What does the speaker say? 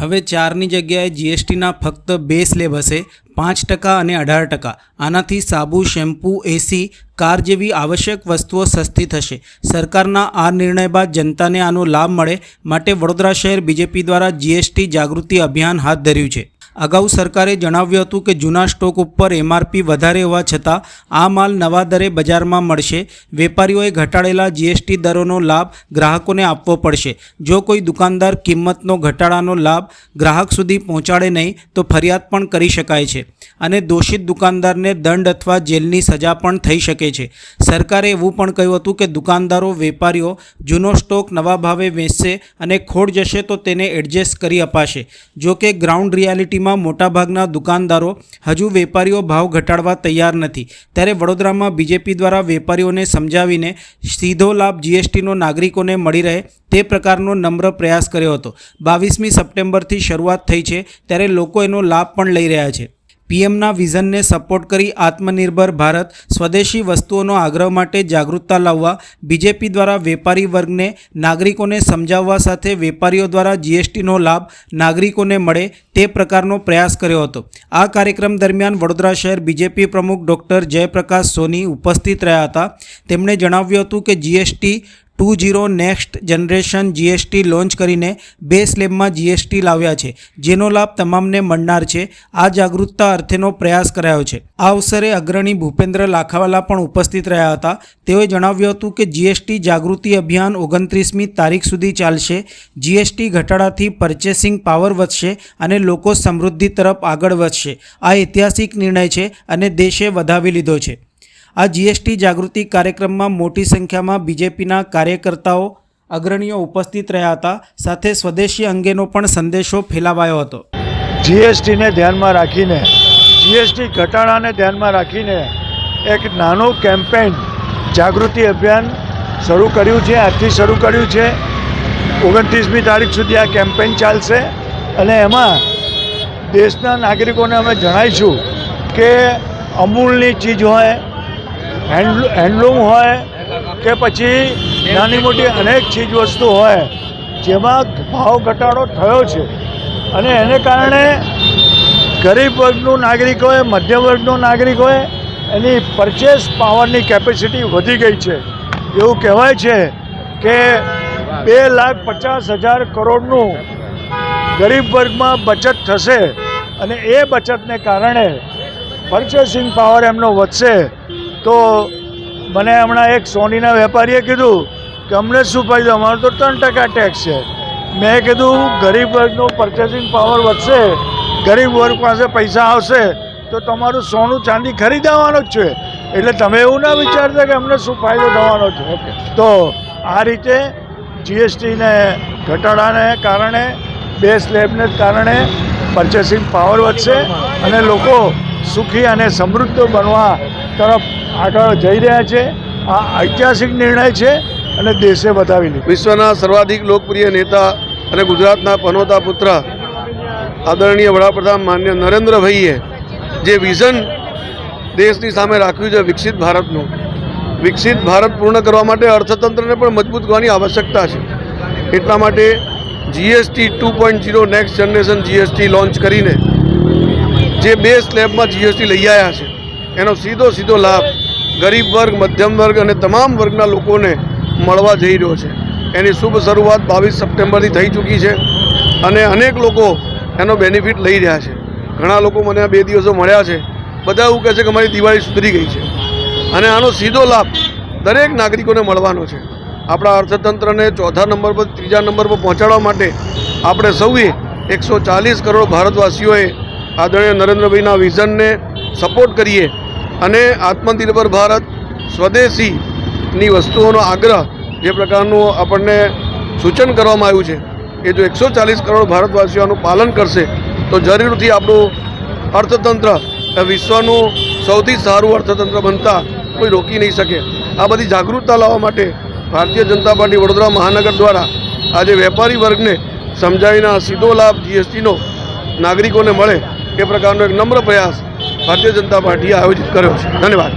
હવે ચારની જગ્યાએ જીએસટીના ફક્ત બે સ્લેબ હશે, પાંચ ટકા અને અઢાર ટકા. આનાથી સાબુ, શેમ્પૂ, એસી, કાર જેવી આવશ્યક વસ્તુઓ સસ્તી થશે. સરકારના આ નિર્ણય બાદ જનતાને આનો લાભ મળે માટે વડોદરા શહેર બીજેપી દ્વારા જીએસટી જાગૃતિ અભિયાન હાથ ધર્યું છે. અગાઉ સરકારે જણાવ્યું હતું કે જૂના સ્ટોક ઉપર એમઆરપી વધારે હોવા છતાં આ માલ નવા દરે બજારમાં મળશે. વેપારીઓએ ઘટાડેલા જીએસટી દરોનો લાભ ગ્રાહકોને આપવો પડશે. જો કોઈ દુકાનદાર કિંમતનો ઘટાડાનો લાભ ગ્રાહક સુધી પહોંચાડે નહીં, તો ફરિયાદ પણ કરી શકાય છે અને દોષિત દુકાનદારને દંડ અથવા જેલની સજા પણ થઈ શકે છે. સરકારે એવું પણ કહ્યું હતું કે દુકાનદારો, વેપારીઓ જૂનો સ્ટોક નવા ભાવે વેચશે અને ખોટ જશે તો તેને એડજસ્ટ કરી અપાશે. જો કે ગ્રાઉન્ડ રિયાલિટીમાં મોટાભાગના દુકાનદારો હજુ વેપારીઓ ભાવ ઘટાડવા તૈયાર નથી. ત્યારે વડોદરામાં બીજેપી દ્વારા વેપારીઓને સમજાવીને સીધો લાભ જીએસટીનો નાગરિકોને મળી રહે તે પ્રકારનો નમ્ર પ્રયાસ કર્યો હતો. બાવીસમી સપ્ટેમ્બરથી શરૂઆત થઈ છે, ત્યારે લોકો એનો લાભ પણ લઈ રહ્યા છે. પીએમના વિઝનને સપોર્ટ કરી આત્મનિર્ભર ભારત, સ્વદેશી વસ્તુઓનો આગ્રહ માટે જાગૃતતા લાવવા, બીજેપી દ્વારા વેપારી વર્ગને નાગરિકોને સમજાવવા સાથે વેપારીઓ દ્વારા જીએસટીનો લાભ નાગરિકોને મળે તે પ્રકારનો પ્રયાસ કર્યો હતો. આ કાર્યક્રમ દરમિયાન વડોદરા શહેર બીજેપી પ્રમુખ ડૉક્ટર જયપ્રકાશ સોની ઉપસ્થિત રહ્યા હતા. તેમણે જણાવ્યું હતું કે GST two zero next generation GST launch કરીને બે સ્લેબમાં જીએસટી લાવ્યા છે, જેનો લાભ તમામને મળનાર છે. આ જાગૃતતા અર્થેનો પ્રયાસ કરાયો છે. આ અવસરે અગ્રણી ભૂપેન્દ્ર લાખાવાલા પણ ઉપસ્થિત રહ્યા હતા. તેઓએ જણાવ્યું હતું કે જીએસટી જાગૃતિ અભિયાન ઓગણત્રીસમી તારીખ સુધી ચાલશે. જીએસટી ઘટાડાથી પરચેસિંગ પાવર વધશે અને લોકો સમૃદ્ધિ તરફ આગળ વધશે. આ ઐતિહાસિક નિર્ણય છે અને દેશે વધાવી લીધો છે. આ જીએસટી જાગૃતિ કાર્યક્રમમાં મોટી સંખ્યામાં બીજેપીના કાર્યકર્તાઓ અગ્રણીઓ ઉપસ્થિત રહ્યા હતા. સાથે સ્વદેશી અંગેનો પણ સંદેશો ફેલાવાયો હતો. જીએસટીને ધ્યાનમાં રાખીને જીએસટી ઘટાડાને ધ્યાનમાં રાખીને એક નાનું કેમ્પેઇન જાગૃતિ અભિયાન શરૂ કર્યું છે. આજથી શરૂ કર્યું છે. ઓગણત્રીસમી તારીખ સુધી આ કેમ્પેઇન ચાલશે અને એમાં દેશના નાગરિકોને અમે જણાવીશું કે અમૂલની ચીજ હોય હેન્ડ હેન્ડલૂમ હોય કે પછી નાની મોટી અનેક ચીજ વસ્તુ હોય, જેમાં ભાવ ઘટાડો થયો છે. અને એને કારણે ગરીબ વર્ગનું નાગરિક હોય, મધ્યમ વર્ગનું નાગરિક હોય, એની પરચેસ પાવરની કેપેસિટી વધી ગઈ છે. એવું કહેવાય છે કે બે લાખ પચાસ હજાર કરોડનું ગરીબ વર્ગમાં બચત થશે અને એ બચતને કારણે પરચેસિંગ પાવર એમનો વધશે. તો મને હમણાં એક સોનીના વેપારીએ કીધું કે અમને શું ફાયદો? અમારો તો ત્રણ ટકા ટેક્સ છે. મેં કીધું ગરીબ વર્ગનો પરચેસિંગ પાવર વધશે ગરીબ વર્ગ પાસે પૈસા આવશે તો તમારું સોનું ચાંદી ખરીદાવાનું જ છે. એટલે તમે એવું ના વિચારતા કે અમને શું ફાયદો થવાનો છે. તો આ રીતે જીએસટીને ઘટાડાને કારણે બે સ્લેબને કારણે પરચેસિંગ પાવર વધશે અને લોકો સુખી અને સમૃદ્ધ બનવા તરફ આગળ જઈ રહ્યા છે. આ ઐતિહાસિક નિર્ણય છે અને દેશે બતાવી લીધું. વિશ્વના સર્વાધિક લોકપ્રિય નેતા અને ગુજરાતના પનોતા પુત્ર આદરણીય વડાપ્રધાન માન્ય નરેન્દ્રભાઈએ જે વિઝન દેશની સામે રાખ્યું છે વિકસિત ભારતનું, વિકસિત ભારત પૂર્ણ કરવા માટે અર્થતંત્રને પણ મજબૂત કરવાની આવશ્યકતા છે. એટલા માટે GST two point zero next generation GST launch કરીને જે બે સ્લેબમાં જીએસટી લઈ આવ્યા છે, એનો સીધો સીધો લાભ ગરીબ વર્ગ, મધ્યમ વર્ગ અને તમામ વર્ગના લોકોને મળવા જઈ રહ્યો છે. એની શુભ શરૂઆત બાવીસ સપ્ટેમ્બરથી થઈ ચૂકી છે અને અનેક લોકો એનો બેનિફિટ લઈ રહ્યા છે. ઘણા લોકો મને આ બે દિવસો મળ્યા છે. બધા એવું કહે છે કે અમારી દિવાળી સુધરી ગઈ છે. અને આનો સીધો લાભ દરેક નાગરિકોને મળવાનો છે. આપણા અર્થતંત્રને ચોથા નંબર પર, ત્રીજા નંબર પર પહોંચાડવા માટે આપણે સૌએ એકસો ચાલીસ કરોડ ભારતવાસીઓએ આદરણીય નરેન્દ્રભાઈના વિઝનને સપોર્ટ કરીએ અને આત્મનિર્ભર ભારત સ્વદેશીની વસ્તુઓનો આગ્રહ જે પ્રકારનું આપણને સૂચન કરવામાં આવ્યું છે, એ જો એકસો ચાલીસ કરોડ ભારતવાસીઓનું પાલન કરશે, તો જરૂરથી આપણું અર્થતંત્ર વિશ્વનું સૌથી સારું અર્થતંત્ર બનતા કોઈ રોકી નહીં શકે. આ બધી જાગૃતતા લાવવા માટે ભારતીય જનતા પાર્ટી વડોદરા મહાનગર દ્વારા આજે વેપારી વર્ગને સમજાવીને સીધો લાભ જીએસટીનો નાગરિકોને મળે, એ પ્રકારનો એક નમ્ર પ્રયાસ ભારતીય જનતા પાર્ટીએ આયોજિત કર્યો છે. ધન્યવાદ.